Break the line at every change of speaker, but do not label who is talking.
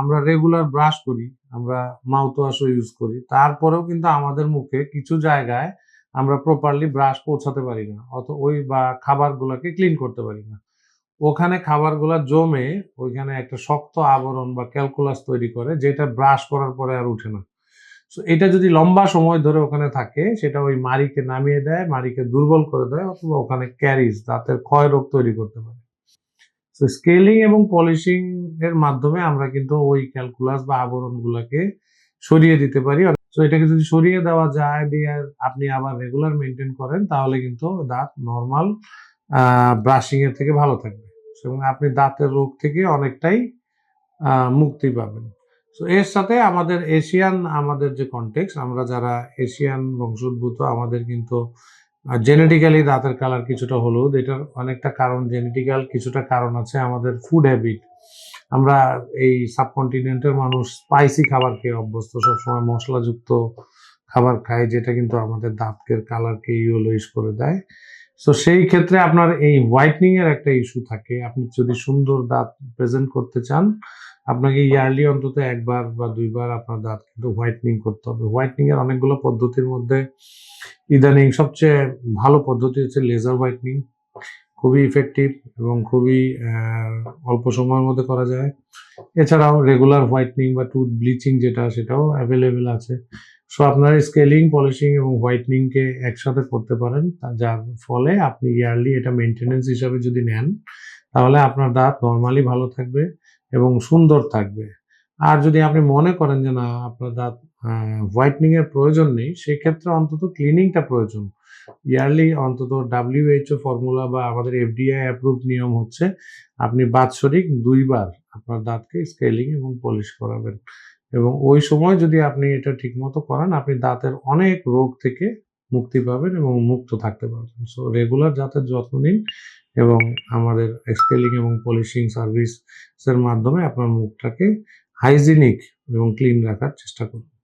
আমরা regular brush করি, আমরা মাউথ ওয়াশও ইউজ করি। তারপরেও কিন্তু আমাদের মুখে কিছু জায়গায় আমরা প্রপারলি ব্রাশ পৌঁছাতে পারি না অত ওই বা খাবারগুলোকে ক্লিন করতে পারি না। ওখানে খাবারগুলো জমে ওইখানে একটা শক্ত আবরণ বা ক্যালকুলাস তৈরি করে, যেটা ব্রাশ করার পরে আর উঠে না। সো এটা যদি লম্বা সময় ধরে ওখানে থাকে, সেটা ওই মাড়িকে নামিয়ে দেয়, মাড়িকে দুর্বল করে দেয়, অথবা ওখানে ক্যারিজ দাঁতের ক্ষয় রোগ তৈরি করতে পারে। তো স্কেলিং এবং পলিশিং এর মাধ্যমে আমরা কিন্তু ওই ক্যালকুলাস বা আবরণগুলোকে সরিয়ে দিতে পারি। তো এটাকে যদি সরিয়ে দেওয়া যায়, দিয়ে আপনি আবার রেগুলার মেনটেন করেন, তাহলে কিন্তু দাঁত নর্মাল ব্রাশিং এর থেকে ভালো থাকবে। এবং আপনি দাঁতের রোগ থেকে অনেকটাই মুক্তি পাবেন। তো এর সাথে আমাদের এশিয়ান আমাদের যে কন্টেক্স আমরা যারা এশিয়ান বংশোদ্ভূত, আমাদের কিন্তু জেনেটিক্যালি দাঁতের কালার কিছুটা হলুদ, এটার অনেকটা কারণ জেনেটিক্যাল কিছুটা কারণ আছে আমাদের ফুড হ্যাবিট আমরা এই সাবকন্টিনেন্টের মানুষ স্পাইসি খাবার খেয়ে অভ্যস্ত, সবসময় মশলাযুক্ত খাবার খাই, যেটা কিন্তু আমাদের দাঁতের কালারকে ইউলোইশ করে দেয়। সো সেই ক্ষেত্রে আপনার এই হোয়াইটনিং এর একটা ইস্যু থাকে। আপনি যদি সুন্দর দাঁত প্রেজেন্ট করতে চান আপনাকে ইয়ারলি অন্তত একবার বা দুইবার আপনার দাঁত কিন্তু হোয়াইটনিং করতে হবে। হোয়াইটনিং এর অনেকগুলো পদ্ধতির মধ্যে ইদানিং সবচেয়ে ভালো পদ্ধতি হচ্ছে লেজার হোয়াইটনিং খুবই ইফেক্টিভ এবং খুবই অল্প সময়ের মধ্যে করা যায়। এছাড়াও রেগুলার হোয়াইটনিং বা টুথ ব্লিচিং যেটা, সেটাও অ্যাভেলেবেল আছে। সো আপনার স্কেলিং পলিশিং এবং হোয়াইটনিং কে একসাথে করতে পারেন। যার ফলে আপনি ইয়ারলি এটা মেনটেনেন্স হিসাবে যদি নেন তাহলে আপনার দাঁত নর্মালি ভালো থাকবে এবং সুন্দর থাকবে। আর যদি আপনি মনে করেন যে না, আপনার দাঁত হোয়াইটনিং এর প্রয়োজন নেই, সেক্ষেত্রে অন্তত ক্লিনিংটা প্রয়োজন। ইয়ারলি অন্তত ডাব্লিউএইচও ফর্মুলা বা আমাদের এফডিআই অ্যাপ্রুভ নিয়ম হচ্ছে, আপনি বাৎসরিক দুইবার আপনার দাঁতকে স্কেলিং এবং পলিশ করাবেন। এবং ওই সময় যদি আপনি এটা ঠিকমতো করান, আপনি দাঁতের অনেক রোগ থেকে মুক্তি পাবেন এবং মুক্ত থাকতে পারবেন। সো রেগুলার দাঁতের যত্ন নিন এবং আমাদের স্কেলিং এবং পলিশিং সার্ভিসের মাধ্যমে আপনার মুখটাকে হাইজিনিক এবং ক্লিন রাখার চেষ্টা করুন।